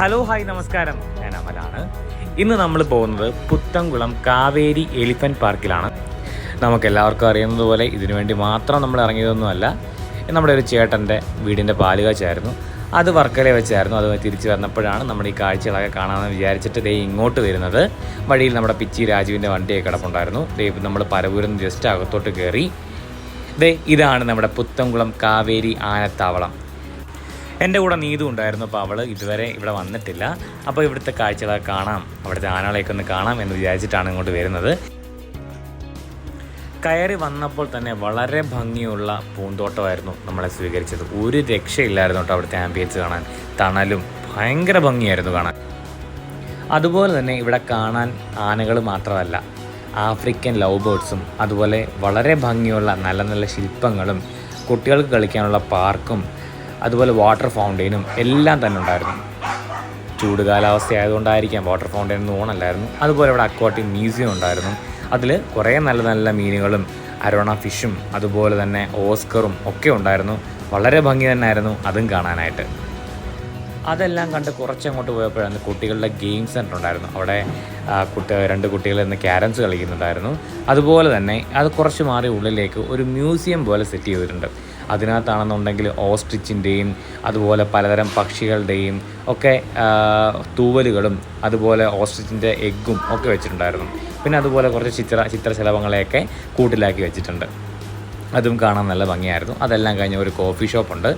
Hello hi നമസ്കാരം. ഞാൻ അമലാണ്. ഇന്ന് നമ്മൾ പോകുന്നത് പുത്തംകുളം കാവേരി എലിഫന്റ് പാർക്കിലാണ്. നമുക്ക് എല്ലാവർക്കും അറിയുന്നത് പോലെ ഇതിനു വേണ്ടി മാത്രം നമ്മൾ ഇറങ്ങിയതൊന്നുമല്ല. നമ്മുടെ ഒരു ചേട്ടന്റെ വീടിന്റെ പാലുകാച്ചായിരുന്നു. അത് വർക്കല വെച്ചായിരുന്നു. അത് തിരിച്ച് വന്നപ്പോഴാണ് നമ്മൾ ഈ കാഴ്ചകളൊക്കെ കാണാമെന്ന് വിചാരിച്ചിട്ട് ദേ ഇങ്ങോട്ട് വരുന്നത്. വഴിയിൽ നമ്മുടെ പിച്ചി രാജുവിന്റെ വണ്ടിയൊക്കെ കിടപ്പുണ്ടായിരുന്നു. ദേ നമ്മൾ നിന്ന് ജസ്റ്റ് അകത്തോട്ട് കയറി. ദേ ഇതാണ് നമ്മുടെ പുത്തംകുളം കാവേരി ആനത്താവളം. എന്റെ കൂടെ നീതു ഉണ്ടായിരുന്നു. അപ്പോൾ അവൾ ഇതുവരെ ഇവിടെ വന്നിട്ടില്ല. അപ്പോൾ ഇവിടുത്തെ കാഴ്ചകളൊക്കെ കാണാം. അവിടുത്തെ ആനകളെയൊക്കെ ഒന്ന് കാണാം എന്ന് വിചാരിച്ചിട്ടാണ് ഇങ്ങോട്ട് വരുന്നത്. കയറി വന്നപ്പോൾ തന്നെ വളരെ ഭംഗിയുള്ള പൂന്തോട്ടമായിരുന്നു നമ്മളെ സ്വീകരിച്ചത്. ഒരു രക്ഷയില്ലായിരുന്നു കേട്ടോ അവിടുത്തെ ആംബിയൻസ് കാണാൻ. തണലും ഭയങ്കര ഭംഗിയായിരുന്നു കാണാൻ. അതുപോലെ തന്നെ ഇവിടെ കാണാൻ ആനകൾ മാത്രമല്ല ആഫ്രിക്കൻ ലവ് ബേർഡ്സും അതുപോലെ വളരെ ഭംഗിയുള്ള നല്ല നല്ല ശില്പങ്ങളും കുട്ടികൾക്ക് കളിക്കാനുള്ള പാർക്കും അതുപോലെ വാട്ടർ ഫൗണ്ടെയിനും എല്ലാം തന്നെ ഉണ്ടായിരുന്നു. ചൂട് കാലാവസ്ഥ ആയതുകൊണ്ടായിരിക്കാം വാട്ടർ ഫൗണ്ടെയിൻ ഓണല്ലായിരുന്നു അതുപോലെ ഇവിടെ അക്വാട്ടിക് മ്യൂസിയം ഉണ്ടായിരുന്നു. അതിൽ കുറേ നല്ല നല്ല മീനുകളും അരോണ ഫിഷും അതുപോലെ തന്നെ ഓസ്കറും ഒക്കെ ഉണ്ടായിരുന്നു. വളരെ ഭംഗി തന്നെയായിരുന്നു അതും കാണാനായിട്ട്. അതെല്ലാം കണ്ട് കുറച്ചങ്ങോട്ട് പോയപ്പോഴാണ് കുട്ടികളുടെ ഗെയിം സെന്റർ ഉണ്ടായിരുന്നു. അവിടെ കുട്ടി രണ്ട് കുട്ടികൾ ഇന്ന് ക്യാരംസ് കളിക്കുന്നുണ്ടായിരുന്നു. അതുപോലെ തന്നെ അത് കുറച്ച് മാറി ഉള്ളിലേക്ക് ഒരു മ്യൂസിയം പോലെ സെറ്റ് ചെയ്തിട്ടുണ്ട്. അതിനകത്താണെന്നുണ്ടെങ്കിൽ ഓസ്ട്രിച്ചിന്റെയും അതുപോലെ പലതരം പക്ഷികളുടെയും ഒക്കെ തൂവലുകളും അതുപോലെ ഓസ്ട്രിച്ചിന്റെ എഗ്ഗും ഒക്കെ വെച്ചിട്ടുണ്ടായിരുന്നു. പിന്നെ അതുപോലെ കുറച്ച് ചിത്ര ചിത്രശലഭങ്ങളെയൊക്കെ കൂട്ടിലാക്കി വെച്ചിട്ടുണ്ട്. അതും കാണാൻ നല്ല ഭംഗിയായിരുന്നു. അതെല്ലാം കഴിഞ്ഞ് ഒരു കോഫി ഷോപ്പുണ്ട്.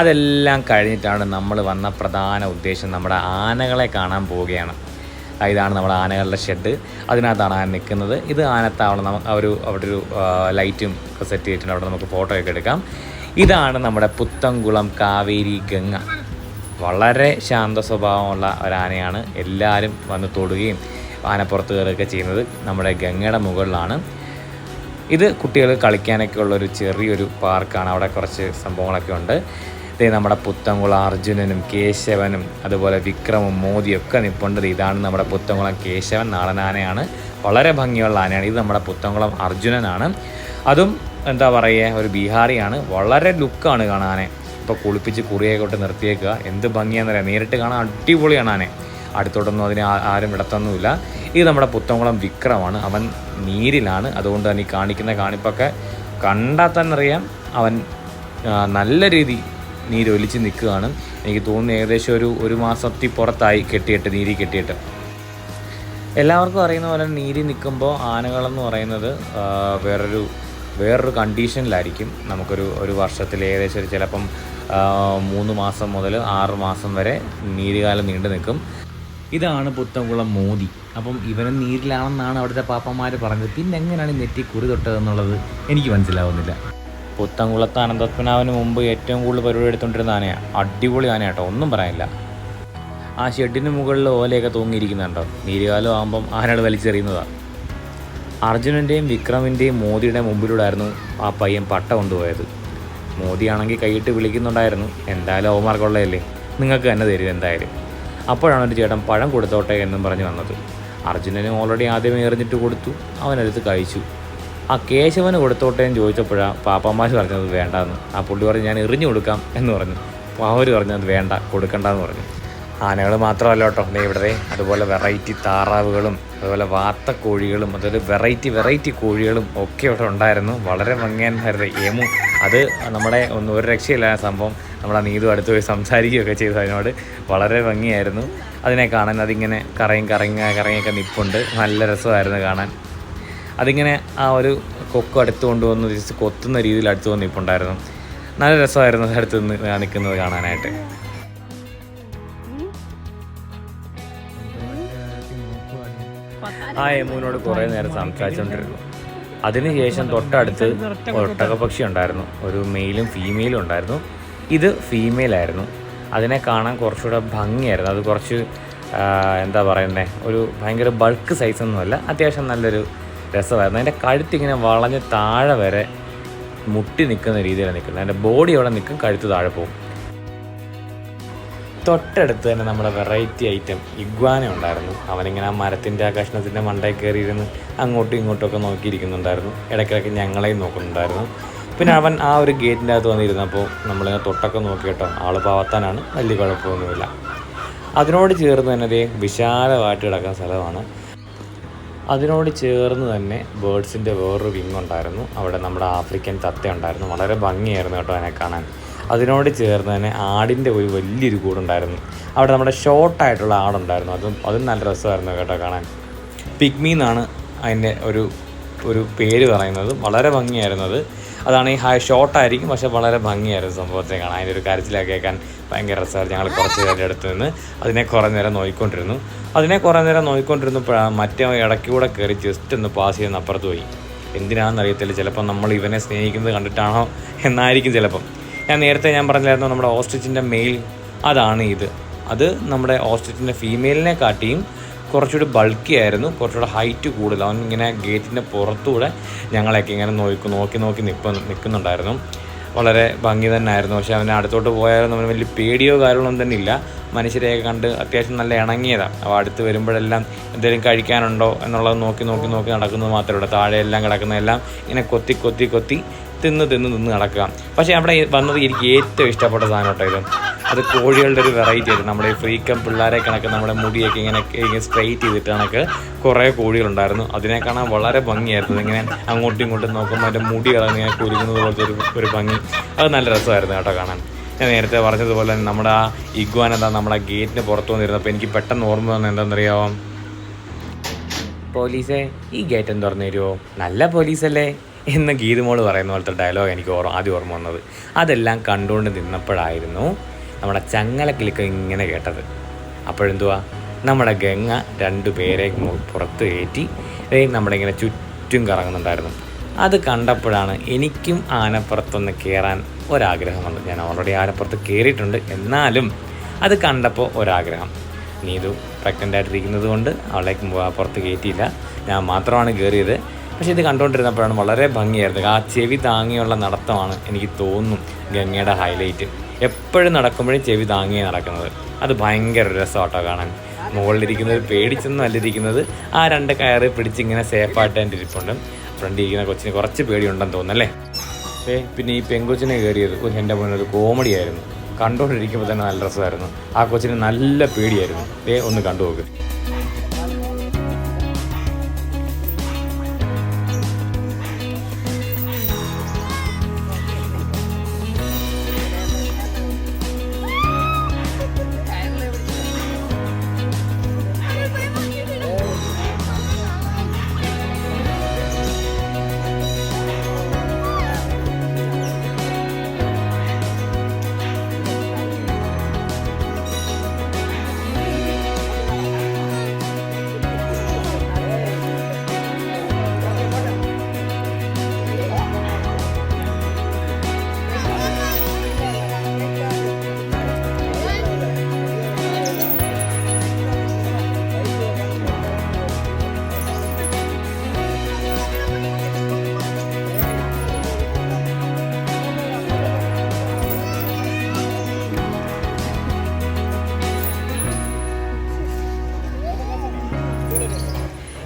അതെല്ലാം കഴിഞ്ഞിട്ടാണ് നമ്മൾ വന്ന പ്രധാന ഉദ്ദേശം നമ്മുടെ ആനകളെ കാണാൻ പോവുകയാണ്. ഇതാണ് നമ്മുടെ ആനകളുടെ ഷെഡ്. അതിനകത്താണ് ആന നിൽക്കുന്നത്. ഇത് ആനത്താവളം നമുക്ക് ഒരു അവിടെ ഒരു ലൈറ്റും സെറ്റ് ചെയ്തിട്ടുണ്ട്. അവിടെ നമുക്ക് ഫോട്ടോയൊക്കെ എടുക്കാം. ഇതാണ് നമ്മുടെ പുത്തംകുളം കാവേരി ഗംഗ. വളരെ ശാന്ത സ്വഭാവമുള്ള ഒരാനയാണ് എല്ലാവരും വന്ന് തൊടുകയും ആനപ്പുറത്ത് കയറുകയൊക്കെ ചെയ്യുന്നത് നമ്മുടെ ഗംഗയുടെ മുകളിലാണ്. ഇത് കുട്ടികൾ കളിക്കാനൊക്കെ ഉള്ളൊരു ചെറിയൊരു പാർക്കാണ്. അവിടെ കുറച്ച് സംഭവങ്ങളൊക്കെ ഉണ്ട്. ഇത് നമ്മുടെ പുത്തംകുളം അർജുനനും കേശവനും അതുപോലെ വിക്രമും മോദിയൊക്കെ ഒക്കെ നിൽപ്പുണ്ട് ഇതാണ് നമ്മുടെ പുത്തംകുളം കേശവൻ നാടനാനയാണ്. വളരെ ഭംഗിയുള്ള ആനയാണ്. ഇത് നമ്മുടെ പുത്തംകുളം അർജുനനാണ്. അതും എന്താ പറയുക ഒരു ബീഹാറിയാണ്. വളരെ ലുക്കാണ് കാണാനെ. ഇപ്പോൾ കുളിപ്പിച്ച് കുറിയൊക്കെ നിർത്തിയേക്കുക. എന്ത് ഭംഗിയാണെന്നറിയാം നേരിട്ട് കാണാൻ അടിപൊളിയാണ് ആനെ അടുത്തോട്ടൊന്നും അതിനെ ആരും ഇടത്തൊന്നുമില്ല ഇത് നമ്മുടെ പുത്തംകുളം വിക്രമാണ്. അവൻ നീരിലാണ്. അതുകൊണ്ട് തന്നെ ഈ കാണിക്കുന്ന കാണിപ്പൊക്കെ കണ്ടാൽ തന്നെ അറിയാം അവൻ നല്ല രീതി നീരൊലിച്ച് നിൽക്കുകയാണ്. എനിക്ക് തോന്നുന്നു ഏകദേശം ഒരു ഒരു മാസത്തിൽ പുറത്തായി കെട്ടിയിട്ട് നീരി കെട്ടിയിട്ട്. എല്ലാവർക്കും അറിയുന്ന പോലെ നീരി നിൽക്കുമ്പോൾ ആനകളെന്ന് പറയുന്നത് വേറൊരു വേറൊരു കണ്ടീഷനിലായിരിക്കും നമുക്കൊരു ഒരു വർഷത്തിൽ ഏകദേശം ഒരു ചിലപ്പം മൂന്ന് മാസം മുതൽ ആറ് മാസം വരെ നീരുകാലം നീണ്ടു നിൽക്കും. ഇതാണ് പുത്തൻകുളം മോദി. അപ്പം ഇവനും നീരിലാണെന്നാണ് അവിടുത്തെ പാപ്പന്മാർ പറഞ്ഞത്. പിന്നെ എങ്ങനെയാണ് നെറ്റി കുറി തൊട്ടതെന്നുള്ളത് എനിക്ക് മനസ്സിലാവുന്നില്ല. പുത്തൻകുളത്ത് അനന്തപത്മനാഭന് മുമ്പ് ഏറ്റവും കൂടുതൽ പരിപാടി എടുത്തുകൊണ്ടിരുന്ന ആനയാണ് അടിപൊളി ആനയാട്ടോ ഒന്നും പറയാനില്ല. ആ ഷെഡിന് മുകളിൽ ഓലയൊക്കെ തൂങ്ങിയിരിക്കുന്നുണ്ടോ? നീരുകാലം ആകുമ്പം ആനകൾ വലിച്ചെറിയുന്നതാണ് അർജുനന്റെയും വിക്രമിന്റെയും മോദിയുടെ മുമ്പിലൂടെയായിരുന്നു ആ പയ്യൻ പട്ട കൊണ്ടുപോയത്. മോദിയാണെങ്കിൽ കൈയിട്ട് വിളിക്കുന്നുണ്ടായിരുന്നു. എന്തായാലും അവന്മാർക്കുള്ളതല്ലേ നിങ്ങൾക്ക് തന്നെ തരും എന്തായാലും. അപ്പോഴാണ് ഒരു ചേട്ടൻ പഴം കൊടുത്തോട്ടെ എന്നും പറഞ്ഞു വന്നത്. അർജുനന് ഓൾറെഡി ആദ്യമേ എറിഞ്ഞിട്ട് കൊടുത്തു. അവനടുത്ത് കഴിച്ചു. ആ കേശവന് കൊടുത്തോട്ടെ എന്ന് ചോദിച്ചപ്പോഴാണ് പാപ്പമാശ് പറഞ്ഞത് വേണ്ടാന്ന്. ആ പുള്ളി പറഞ്ഞു ഞാൻ എറിഞ്ഞു കൊടുക്കാം എന്ന് പറഞ്ഞു. അവർ പറഞ്ഞത് വേണ്ട കൊടുക്കണ്ടെന്ന് പറഞ്ഞു. ആനകൾ മാത്രമല്ല കേട്ടോ. ഇവിടെ അതുപോലെ വെറൈറ്റി താറാവുകളും അതുപോലെ വാത്തക്കോഴികളും അതായത് വെറൈറ്റി വെറൈറ്റി കോഴികളും ഒക്കെ ഇവിടെ ഉണ്ടായിരുന്നു. വളരെ ഭംഗിയായിരുന്നു. ഏമു അത് നമ്മുടെ ഒന്ന് ഒരു രക്ഷയില്ല സംഭവം. നമ്മളാ നീതു അടുത്ത് പോയി സംസാരിക്കുകയൊക്കെ ചെയ്തു അതിനോട്. വളരെ ഭംഗിയായിരുന്നു. അതിനെ കാണാൻ അതിങ്ങനെ കറയും കറങ്ങ കറങ്ങിയൊക്കെ നിപ്പുണ്ട്. നല്ല രസമായിരുന്നു കാണാൻ. അതിങ്ങനെ ആ ഒരു കൊക്ക് അടുത്ത് കൊണ്ടുവന്ന് കൊത്തുന്ന രീതിയിൽ അടുത്ത് വന്ന് നിൽപ്പുണ്ടായിരുന്നു നല്ല രസമായിരുന്നു അടുത്ത് നിന്ന് നിൽക്കുന്നത് കാണാനായിട്ട്. ആ എമുവിനോട് കുറേ നേരം സംസാരിച്ചുകൊണ്ടിരുന്നു അതിനുശേഷം തൊട്ടടുത്ത് ഒട്ടകപക്ഷി ഉണ്ടായിരുന്നു. ഒരു മെയിലും ഫീമെയിലും ഉണ്ടായിരുന്നു. ഇത് ഫീമെയിൽ ആയിരുന്നു. അതിനെ കാണാൻ കുറച്ചുകൂടെ ഭംഗിയായിരുന്നു. അത് കുറച്ച് എന്താ പറയുന്നത് ഒരു ഭയങ്കര ബൾക്ക് സൈസൊന്നുമല്ല അത്യാവശ്യം നല്ലൊരു രസമായിരുന്നു. അതിന്റെ കഴുത്തിങ്ങനെ വളഞ്ഞ് താഴെ വരെ മുട്ടി നിൽക്കുന്ന രീതിയിലാണ് നിൽക്കുന്നത്. അതിന്റെ ബോഡി അവിടെ നിൽക്കും കഴുത്ത് താഴെ പോകും. തൊട്ടടുത്ത് തന്നെ നമ്മുടെ വെറൈറ്റി ഐറ്റം ഇഗ്വാന ഉണ്ടായിരുന്നു. അവനിങ്ങനെ ആ മരത്തിന്റെ ആ കഷ്ണത്തിന്റെ മണ്ടയിൽ കയറിയിരുന്ന് അങ്ങോട്ടും ഇങ്ങോട്ടും ഒക്കെ നോക്കിയിരിക്കുന്നുണ്ടായിരുന്നു. ഇടയ്ക്കിടയ്ക്ക് ഞങ്ങളെയും നോക്കുന്നുണ്ടായിരുന്നു. പിന്നെ അവൻ ആ ഒരു ഗേറ്റിന്റെ അകത്ത് വന്നിരുന്നപ്പോൾ നമ്മളിങ്ങനെ തൊട്ടൊക്കെ നോക്കി കേട്ടോ. ആൾ പാവത്താനാണ് വലിയ കുഴപ്പമൊന്നുമില്ല. അതിനോട് ചേർന്ന് തന്നെ ദേ വിശാലമായിട്ട് കിടക്കുന്ന സ്ഥലമാണ്. അതിനോട് ചേർന്ന് തന്നെ ബേഡ്സിന്റെ വേറൊരു വിങ് ഉണ്ടായിരുന്നു അവിടെ നമ്മുടെ ആഫ്രിക്കൻ തത്ത ഉണ്ടായിരുന്നു വളരെ ഭംഗിയായിരുന്നു കേട്ടോ അതിനെ കാണാൻ. അതിനോട് ചേർന്ന് തന്നെ ആടിന്റെ ഒരു വലിയൊരു കൂടുണ്ടായിരുന്നു. അവിടെ നമ്മുടെ ഷോർട്ടായിട്ടുള്ള ആടുണ്ടായിരുന്നു. അതും അതും നല്ല രസമായിരുന്നു കേട്ടോ കാണാൻ. പിഗ്മി എന്നാണ് അതിന്റെ ഒരു ഒരു പേര് പറയുന്നത്. വളരെ ഭംഗിയായിരുന്നു അത്. അതാണ് ഈ ഹൈ ഷോർട്ടായിരിക്കും പക്ഷെ വളരെ ഭംഗിയായിരുന്നു സംഭവത്തെ കാണാൻ. അതിന്റെ ഒരു കരച്ചിലൊക്കെ കേൾക്കാൻ ഭയങ്കര രസമായിരുന്നു ഞങ്ങൾ കുറച്ച് നേരം അടുത്ത് നിന്ന്. അതിനെ കുറേ നേരം നോയിക്കൊണ്ടിരുന്നു. അതിനെ കുറേ നേരം നോയിക്കൊണ്ടിരുന്നപ്പോഴാണ് മറ്റേ ഇടയ്ക്കൂടെ കയറി ജസ്റ്റ് ഒന്ന് പാസ് ചെയ്യുന്ന അപ്പുറത്ത് പോയി. എന്തിനാണെന്നറിയത്തില്ല. ചിലപ്പോൾ നമ്മൾ ഇവനെ സ്നേഹിക്കുന്നത് കണ്ടിട്ടാണോ? എന്നായിരിക്കും ചിലപ്പം. ഞാൻ നേരത്തെ ഞാൻ പറഞ്ഞായിരുന്നു നമ്മുടെ ഓസ്ട്രിച്ചിന്റെ മെയിൽ. അതാണ് ഇത്. അത് നമ്മുടെ ഓസ്ട്രിച്ചിന്റെ ഫീമെയിലിനെ കാട്ടിയും കുറച്ചുകൂടി ബൾക്കി ആയിരുന്നു. കുറച്ചുകൂടെ ഹൈറ്റ് കൂടുതൽ. അവൻ ഇങ്ങനെ ഗേറ്റിന്റെ പുറത്തൂടെ ഞങ്ങളെയൊക്കെ ഇങ്ങനെ നോക്കി നോക്കി നോക്കി നിൽപ്പ നിൽക്കുന്നുണ്ടായിരുന്നു വളരെ ഭംഗി തന്നെ ആയിരുന്നു പക്ഷേ അവനെ അടുത്തോട്ട് പോയാലും അവന് വലിയ പേടിയോ കാര്യങ്ങളൊന്നും തന്നെ ഇല്ല. മനുഷ്യരെയൊക്കെ കണ്ട് അത്യാവശ്യം നല്ല ഇണങ്ങിയതാണ് അപ്പോൾ അടുത്ത് വരുമ്പോഴെല്ലാം എന്തെങ്കിലും കഴിക്കാനുണ്ടോ എന്നുള്ളത് നോക്കി നോക്കി നോക്കി നടക്കുന്നത് മാത്രമേ ഉള്ളൂ. താഴെയെല്ലാം കിടക്കുന്നതെല്ലാം ഇങ്ങനെ കൊത്തി കൊത്തി കൊത്തി തിന്ന് തിന്ന് നിന്ന് നടക്കുക. പക്ഷേ അവിടെ വന്നത് എനിക്ക് ഏറ്റവും ഇഷ്ടപ്പെട്ട സാധനം കേട്ടോ ഇത്. അത് കോഴികളുടെ ഒരു വെറൈറ്റി ആയിരുന്നു. നമ്മുടെ ഫ്രീക്കം പിള്ളേരെ കണക്ക് നമ്മുടെ മുടിയൊക്കെ ഇങ്ങനെ ഇങ്ങനെ സ്ട്രൈറ്റ് ചെയ്തിട്ട് കണക്ക് കുറേ കോഴികളുണ്ടായിരുന്നു. അതിനെ കാണാൻ വളരെ ഭംഗിയായിരുന്നു. ഇങ്ങനെ അങ്ങോട്ടും ഇങ്ങോട്ടും നോക്കുമ്പോൾ അതിന്റെ മുടി കളഞ്ഞ് ഇങ്ങനെ കുരുങ്ങുന്നത് പോലത്തെ ഒരു ഒരു ഭംഗി. അത് നല്ല രസമായിരുന്നു കേട്ടോ കാണാൻ. ഞാൻ നേരത്തെ പറഞ്ഞതുപോലെ തന്നെ നമ്മുടെ ആ ഇഗ്വാൻ എന്താ നമ്മുടെ ഗേറ്റിന് പുറത്തു വന്നിരുന്നപ്പോൾ എനിക്ക് പെട്ടെന്ന് ഓർമ്മ വന്നത് എന്താണെന്നറിയാമോ പോലീസേ ഈ ഗേറ്റ് തുറന്നു തരുമോ നല്ല പോലീസല്ലേ? എന്ന് ഗീതുമോൾ പറയുന്ന പോലത്തെ ഡയലോഗ് എനിക്ക് ഓർമ്മ ആദ്യം ഓർമ്മ വന്നത്. അതെല്ലാം കണ്ടുകൊണ്ട് നിന്നപ്പോഴായിരുന്നു നമ്മുടെ ചങ്ങലക്കിളിക്ക് ഇങ്ങനെ കേട്ടത്. അപ്പോഴെന്തുവാ? നമ്മുടെ ഗംഗ രണ്ടു പേരെ പുറത്ത് കയറ്റി നമ്മുടെ ഇങ്ങനെ ചുറ്റും കറങ്ങുന്നുണ്ടായിരുന്നു. അത് കണ്ടപ്പോഴാണ് എനിക്കും ആനപ്പുറത്തൊന്ന് കയറാൻ ഒരാഗ്രഹം വന്നത് ഞാൻ ഓൾറെഡി ആനപ്പുറത്ത് കയറിയിട്ടുണ്ട് എന്നാലും അത് കണ്ടപ്പോൾ ഒരാഗ്രഹം. നീതു പ്രഗ്നന്റ് ആയിട്ടിരിക്കുന്നത് കൊണ്ട് അവളെ മു- പുറത്ത് കയറ്റിയില്ല. ഞാൻ മാത്രമാണ് കയറിയത് പക്ഷേ ഇത് കണ്ടുകൊണ്ടിരുന്നപ്പോഴാണ് വളരെ ഭംഗിയായിരുന്നു ആ ചെവി താങ്ങിയുള്ള നടത്തമാണ് എനിക്ക് തോന്നും ഗംഗയുടെ ഹൈലൈറ്റ്. എപ്പോഴും നടക്കുമ്പോഴും ചെവി താങ്ങിയാണ് നടക്കുന്നത്. അത് ഭയങ്കര രസമാട്ടോ കാണാൻ. മുകളിലിരിക്കുന്നത് പേടിച്ചൊന്നും അല്ലിരിക്കുന്നത് ആ രണ്ട് കയറ് പിടിച്ചിങ്ങനെ സേഫായിട്ട് എന്റെ ഇരിപ്പുണ്ട്. ഫ്രണ്ട് ഇരിക്കുന്ന കൊച്ചിന് കുറച്ച് പേടിയുണ്ടെന്ന് തോന്നുന്നല്ലേ ഏ പിന്നെ ഈ പെങ്കൊച്ചിനെ കയറിയത് എന്റെ മുന്നിൽ ഒരു കോമഡി ആയിരുന്നു. കണ്ടുകൊണ്ടിരിക്കുമ്പോൾ തന്നെ നല്ല രസമായിരുന്നു. ആ കൊച്ചിന് നല്ല പേടിയായിരുന്നു. ഏ ഒന്ന് കണ്ടു നോക്ക്.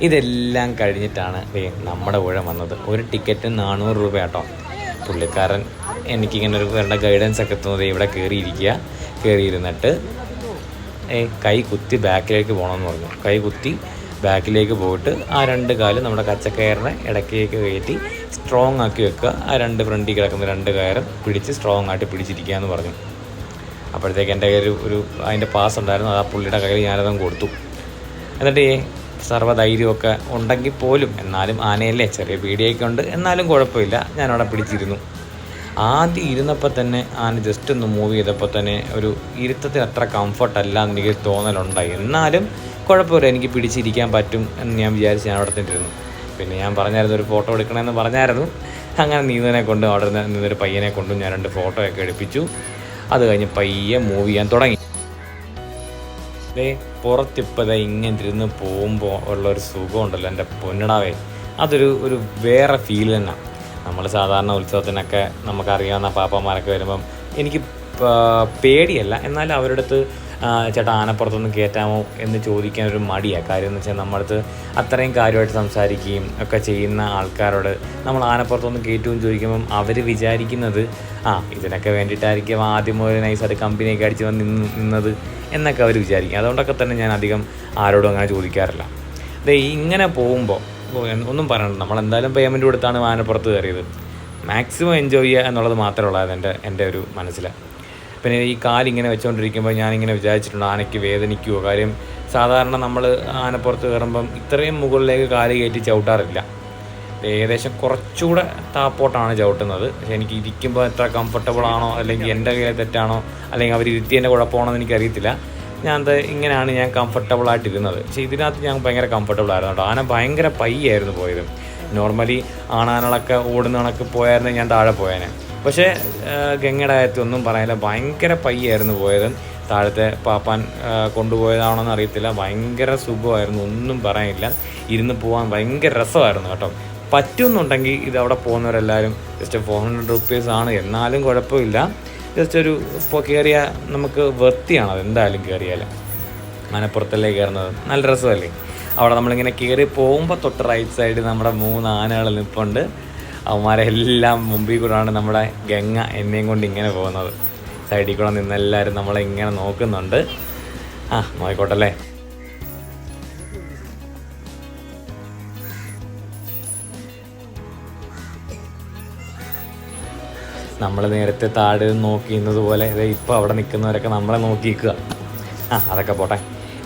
ഇതെല്ലാം കഴിഞ്ഞിട്ടാണ് നമ്മുടെ കൂടെ വന്നത്. ഒരു ടിക്കറ്റ് നാനൂറ് രൂപ കേട്ടോ പുള്ളിക്കാരൻ എനിക്കിങ്ങനെ ഒരു വേണ്ട ഗൈഡൻസ് ഒക്കെ തോന്നുന്നത് ഇവിടെ കയറിയിരിക്കുക കയറിയിരുന്നിട്ട് കൈ കുത്തി ബാക്കിലേക്ക് പോകണമെന്ന് പറഞ്ഞു. കൈ കുത്തി ബാക്കിലേക്ക് പോയിട്ട് ആ രണ്ട് കാൽ നമ്മുടെ കച്ചക്കയറിനെ ഇടയ്ക്കേക്ക് കയറ്റി സ്ട്രോങ് ആക്കി വെക്കുക. ആ രണ്ട് ഫ്രണ്ടിൽ കിടക്കുന്ന രണ്ട് കയറും പിടിച്ച് സ്ട്രോങ് ആയിട്ട് പിടിച്ചിരിക്കുക എന്ന് പറഞ്ഞു. അപ്പോഴത്തേക്ക് എന്റെ കയ്യിൽ ഒരു- അതിന്റെ പാസ് ഉണ്ടായിരുന്നു. അത് ആ പുള്ളിയുടെ കയ്യിൽ ഞാനതും കൊടുത്തു. എന്നിട്ട് സർവധൈര്യമൊക്കെ ഉണ്ടെങ്കിൽ പോലും എന്നാലും ആനയല്ലേ ചെറിയ പീടിയൊക്കെ ഉണ്ട് എന്നാലും കുഴപ്പമില്ല. ഞാനവിടെ പിടിച്ചിരുന്നു. ആദ്യം ഇരുന്നപ്പോൾ തന്നെ ആന ജസ്റ്റ് ഒന്ന് മൂവ് ചെയ്തപ്പോൾ തന്നെ ഒരു ഇരുത്തത്തിന് അത്ര കംഫർട്ട് അല്ല എന്ന് എനിക്ക് തോന്നലുണ്ടായി. എന്നാലും കുഴപ്പമില്ല. എനിക്ക് പിടിച്ചിരിക്കാൻ പറ്റും എന്ന് ഞാൻ വിചാരിച്ച് ഞാൻ അവിടെ തന്നെ ഇരുന്നു പിന്നെ ഞാൻ പറഞ്ഞായിരുന്നു ഒരു ഫോട്ടോ എടുക്കണമെന്ന് പറഞ്ഞായിരുന്നു. അങ്ങനെ നീന്തനെ കൊണ്ട് അവിടെ നിന്ന് നിന്നൊരു പയ്യനെ കൊണ്ടും ഞാൻ രണ്ട് ഫോട്ടോയൊക്കെ എടുപ്പിച്ചു. അത് കഴിഞ്ഞ് പയ്യെ മൂവ് ചെയ്യാൻ തുടങ്ങി. ദേ ഇതാ ഇങ്ങനെ ഇരുന്ന് പോകുമ്പോൾ ഉള്ള ഒരു സുഖമുണ്ടല്ലോ എന്റെ പൊന്നിടാവേ. അതൊരു ഒരു വേറെ ഫീൽ തന്നെ. നമ്മൾ സാധാരണ ഉത്സവത്തിനൊക്കെ നമുക്കറിയാവുന്ന പാപ്പന്മാരൊക്കെ വരുമ്പം എനിക്ക് പേടിയല്ല. എന്നാലും അവരുടെ അടുത്ത് ചേട്ടാ ആനപ്പുറത്തൊന്ന് കയറ്റാമോ എന്ന് ചോദിക്കാൻ ഒരു മടിയാണ് കാര്യം എന്ന് വെച്ചാൽ നമ്മളടുത്ത് അത്രയും കാര്യമായിട്ട് സംസാരിക്കുകയും ഒക്കെ ചെയ്യുന്ന ആൾക്കാരോട് നമ്മൾ ആനപ്പുറത്തൊന്ന് കയറ്റുമെന്ന് ചോദിക്കുമ്പം അവർ വിചാരിക്കുന്നത് ആ ഇതിനൊക്കെ വേണ്ടിയിട്ടായിരിക്കും ആദ്യം നൈസ് നൈസായിട്ട് കമ്പനിയൊക്കെ അടിച്ച് വന്ന് നിന്ന് നിന്നത് എന്നൊക്കെ അവർ വിചാരിക്കും. അതുകൊണ്ടൊക്കെ തന്നെ ഞാൻ അധികം ആരോടും അങ്ങനെ ചോദിക്കാറില്ല. ദേ ഇങ്ങനെ പോകുമ്പോൾ ഒന്നും പറയണ്ട. നമ്മൾ എന്തായാലും പേയ്മെന്റ് കൊടുത്താണ് ആനപ്പുറത്ത് കയറിയത്. മാക്സിമം എൻജോയ് ചെയ്യുക എന്നുള്ളത് മാത്രമേ ഉള്ളൂ എന്റെ എന്റെ ഒരു മനസ്സിൽ പിന്നെ ഈ കാലിങ്ങനെ വെച്ചുകൊണ്ടിരിക്കുമ്പോൾ ഞാനിങ്ങനെ വിചാരിച്ചിട്ടുണ്ട് ആനയ്ക്ക് വേദനിക്കുമോ കാര്യം സാധാരണ നമ്മൾ ആനപ്പുറത്ത് കയറുമ്പം ഇത്രയും മുകളിലേക്ക് കാൽ കയറ്റി ചവിട്ടാറില്ല. ഏകദേശം കുറച്ചുകൂടെ താപ്പോട്ടാണ് ചവിട്ടുന്നത്. പക്ഷേ എനിക്ക് ഇരിക്കുമ്പോൾ എത്ര കംഫർട്ടബിൾ ആണോ അല്ലെങ്കിൽ എന്റെ കയ്യിൽ തെറ്റാണോ അല്ലെങ്കിൽ അവർ ഇരുത്തിയതിന്റെ കുഴപ്പമാണോ എന്ന് എനിക്കറിയത്തില്ല. ഞാൻ അത് ഇങ്ങനെയാണ് ഞാൻ കംഫർട്ടബിൾ ആയിട്ടിരുന്നത്. പക്ഷേ ഇതിനകത്ത് ഞാൻ ഭയങ്കര കംഫർട്ടബിൾ ആയിരുന്നു കേട്ടോ. ആന ഭയങ്കര പയ്യായിരുന്നു പോയത്. നോർമലി ആണാനകളൊക്കെ ഓടുന്ന കണക്ക് പോയായിരുന്നെങ്കിൽ ഞാൻ താഴെ പോയേനെ. പക്ഷേ ഗംഗയുടെ ഒന്നും പറയാനില്ല. ഭയങ്കര പയ്യായിരുന്നു പോയത്. താഴത്തെ പാപ്പാൻ കൊണ്ടുപോയതാണോ കൊണ്ടുപോയതാണോന്ന് അറിയത്തില്ല. ഭയങ്കര സുഖമായിരുന്നു. ഒന്നും പറയാനില്ല. ഇരുന്ന് പോകാൻ ഭയങ്കര രസമായിരുന്നു കേട്ടോ. പറ്റുന്നുണ്ടെങ്കിൽ ഇത് അവിടെ പോകുന്നവരെല്ലാവരും ജസ്റ്റ് ഫോർ ഹൺഡ്രഡ് റുപ്പീസ് ആണ്. എന്നാലും കുഴപ്പമില്ല. ജസ്റ്റ് ഒരു ഇപ്പോൾ കയറിയ നമുക്ക് വൃത്തിയാണ്. അത് എന്തായാലും കയറിയാൽ മനപ്പുറത്തല്ലേ കയറുന്നത്. നല്ല രസമല്ലേ? അവിടെ നമ്മളിങ്ങനെ കയറി പോകുമ്പോൾ തൊട്ട് റൈറ്റ് സൈഡിൽ നമ്മുടെ മൂന്ന് ആനകൾ നിൽപ്പുണ്ട് അവന്മാരെ എല്ലാം മുമ്പിൽ കൂടാണ് നമ്മുടെ ഗംഗ എന്നെയും കൊണ്ട് ഇങ്ങനെ പോകുന്നത്. സൈഡിൽ കൂടെ നിന്ന് എല്ലാവരും നമ്മളെ ഇങ്ങനെ നോക്കുന്നുണ്ട്. ആ നോയിക്കോട്ടല്ലേ നമ്മൾ നേരത്തെ താഴെ നോക്കി നോക്കിയിരുന്നത് പോലെ ഇപ്പോൾ അവിടെ നിൽക്കുന്നവരൊക്കെ നമ്മളെ നോക്കി നിൽക്കുക ആ അതൊക്കെ പോട്ടെ.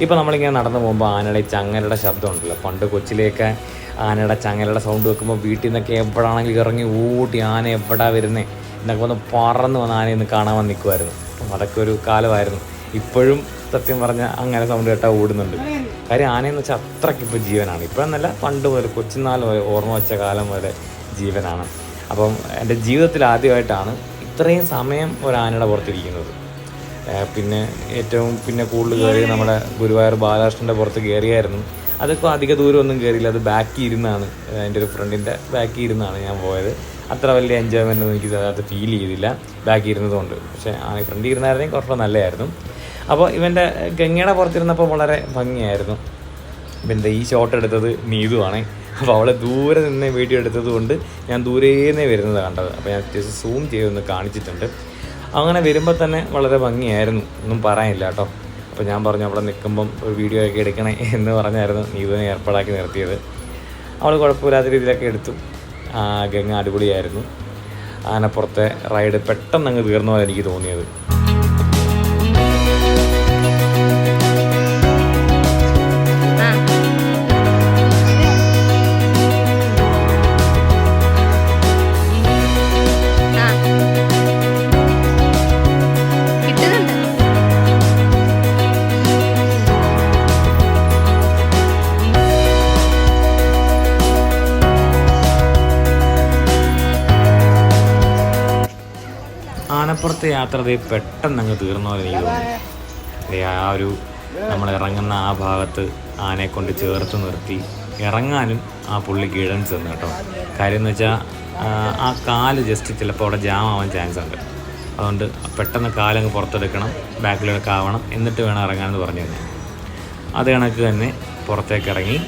ഇപ്പോൾ നമ്മളിങ്ങനെ നടന്നു പോകുമ്പോൾ ആനയുടെ ചങ്ങലയുടെ ശബ്ദം ഉണ്ടല്ലോ. പണ്ട് കൊച്ചിലേക്ക് ആനയുടെ ചങ്ങലയുടെ സൗണ്ട് വെക്കുമ്പോൾ വീട്ടിൽ നിന്നൊക്കെ എവിടാണെങ്കിലും ഇറങ്ങി ഊട്ടി ആന എവിടാ വരുന്നേ എന്നൊക്കെ വന്ന് പറന്ന് വന്ന് ആനയെ ഒന്ന് കാണാൻ വന്ന് നിൽക്കുമായിരുന്നു അപ്പം അതൊക്കെ ഒരു കാലമായിരുന്നു. ഇപ്പോഴും സത്യം പറഞ്ഞാൽ അങ്ങനെ സൗണ്ട് കേട്ടാൽ ഓടുന്നുണ്ട്. കാര്യം ആനയെന്ന് വെച്ചാൽ അത്രയ്ക്ക് ഇപ്പോൾ ജീവനാണ്. ഇപ്പോഴെന്നല്ല പണ്ട് മുതൽ കൊച്ചുനാൾ മുതൽ ഓർമ്മ വെച്ച കാലം മുതൽ ജീവനാണ്. അപ്പം എന്റെ ജീവിതത്തിൽ ആദ്യമായിട്ടാണ് ഇത്രയും സമയം ഒരു ആനയുടെ പുറത്തിരിക്കുന്നത്. പിന്നെ ഏറ്റവും പിന്നെ കൂടുതൽ കയറി നമ്മുടെ ഗുരുവായൂർ ബാലകൃഷ്ണന്റെ പുറത്ത് കയറിയായിരുന്നു. അതിപ്പോൾ അധിക ദൂരമൊന്നും കയറിയില്ല അത് ബാക്കി ഇരുന്നാണ്. എന്റെ ഒരു ഫ്രണ്ടിന്റെ ബാക്കി ഇരുന്നാണ് ഞാൻ പോയത്. അത്ര വലിയ എൻജോയ്മെന്റ് ഒന്നും എനിക്ക് അതിനകത്ത് ഫീൽ ചെയ്തില്ല. ബാക്കി ഇരുന്നതുകൊണ്ട്. പക്ഷേ ആ ഫ്രണ്ടിൽ ഇരുന്നായിരുന്നെങ്കിൽ കുറച്ചുകൂടെ നല്ലതായിരുന്നു അപ്പോൾ ഇവന്റെ ഗംഗയുടെ പുറത്തിരുന്നപ്പോൾ വളരെ ഭംഗിയായിരുന്നു. പിന്നെ ഈ ഷോട്ട് എടുത്തത് നീതുവാണേ അപ്പോൾ അവളെ ദൂരെ നിന്ന് വീഡിയോ എടുത്തത് കൊണ്ട് ഞാൻ ദൂരേന്നേ വരുന്നത് കണ്ടത്. അപ്പോൾ ഞാൻ ജസ്റ്റ് സൂം ചെയ്തൊന്ന് കാണിച്ചിട്ടുണ്ട്. അങ്ങനെ വരുമ്പോൾ തന്നെ വളരെ ഭംഗിയായിരുന്നു. ഒന്നും പറയാനില്ല കേട്ടോ. അപ്പോൾ ഞാൻ പറഞ്ഞു അവിടെ നിൽക്കുമ്പം ഒരു വീഡിയോ ഒക്കെ എടുക്കണേ എന്ന് പറഞ്ഞായിരുന്നു. നീതുവിനെ ഏർപ്പാടാക്കി നിർത്തിയത്. അവൾ കുഴപ്പമില്ലാത്ത രീതിയിലൊക്കെ എടുത്തു. ഗംഗ അടിപൊളിയായിരുന്നു. ആനപ്പുറത്തെ റൈഡ് പെട്ടെന്ന് അങ്ങ് തീർന്ന പോലെ എനിക്ക് തോന്നിയത്. ആനപ്പുറത്തെ യാത്ര പെട്ടെന്ന് അങ്ങ് തീർന്ന പോലെ എനിക്ക് തോന്നി. ആ ഒരു നമ്മൾ ഇറങ്ങുന്ന ആ ഭാഗത്ത് ആനയെ കൊണ്ട് ചേർത്ത് നിർത്തി ഇറങ്ങാനും ആ പുള്ളി ഗൈഡൻസ് ചെന്ന് കേട്ടോ. കാര്യം എന്ന് വെച്ചാൽ ആ കാൽ ജസ്റ്റ് ചിലപ്പോൾ അവിടെ ജാം ആവാൻ ചാൻസ് ഉണ്ട്. അതുകൊണ്ട് പെട്ടെന്ന് കാലങ്ങ് പുറത്തെടുക്കണം ബാക്കിലൊക്കെ ആവണം എന്നിട്ട് വേണം ഇറങ്ങാനെന്ന് പറഞ്ഞു തന്നെ അത് കണക്ക് തന്നെ പുറത്തേക്ക് ഇറങ്ങി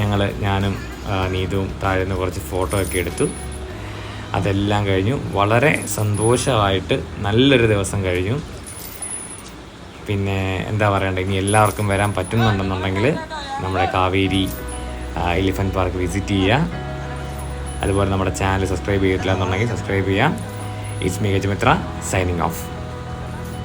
ഞങ്ങൾ ഞാനും നീതുവും താഴെ നിന്ന് കുറച്ച് ഫോട്ടോ ഒക്കെ എടുത്തു. അതെല്ലാം കഴിഞ്ഞു. വളരെ സന്തോഷമായിട്ട് നല്ലൊരു ദിവസം കഴിഞ്ഞു. പിന്നെ എന്താ പറയണ്ടേ ഇനി എല്ലാവർക്കും വരാൻ പറ്റുന്നുണ്ടെന്നുണ്ടെങ്കിൽ നമ്മുടെ കാവേരി എലിഫന്റ് പാർക്ക് വിസിറ്റ് ചെയ്യുക. അതുപോലെ നമ്മുടെ ചാനൽ സബ്സ്ക്രൈബ് ചെയ്തിട്ടില്ല എന്നുണ്ടെങ്കിൽ സബ്സ്ക്രൈബ് ചെയ്യാം it's me Gajamitra signing off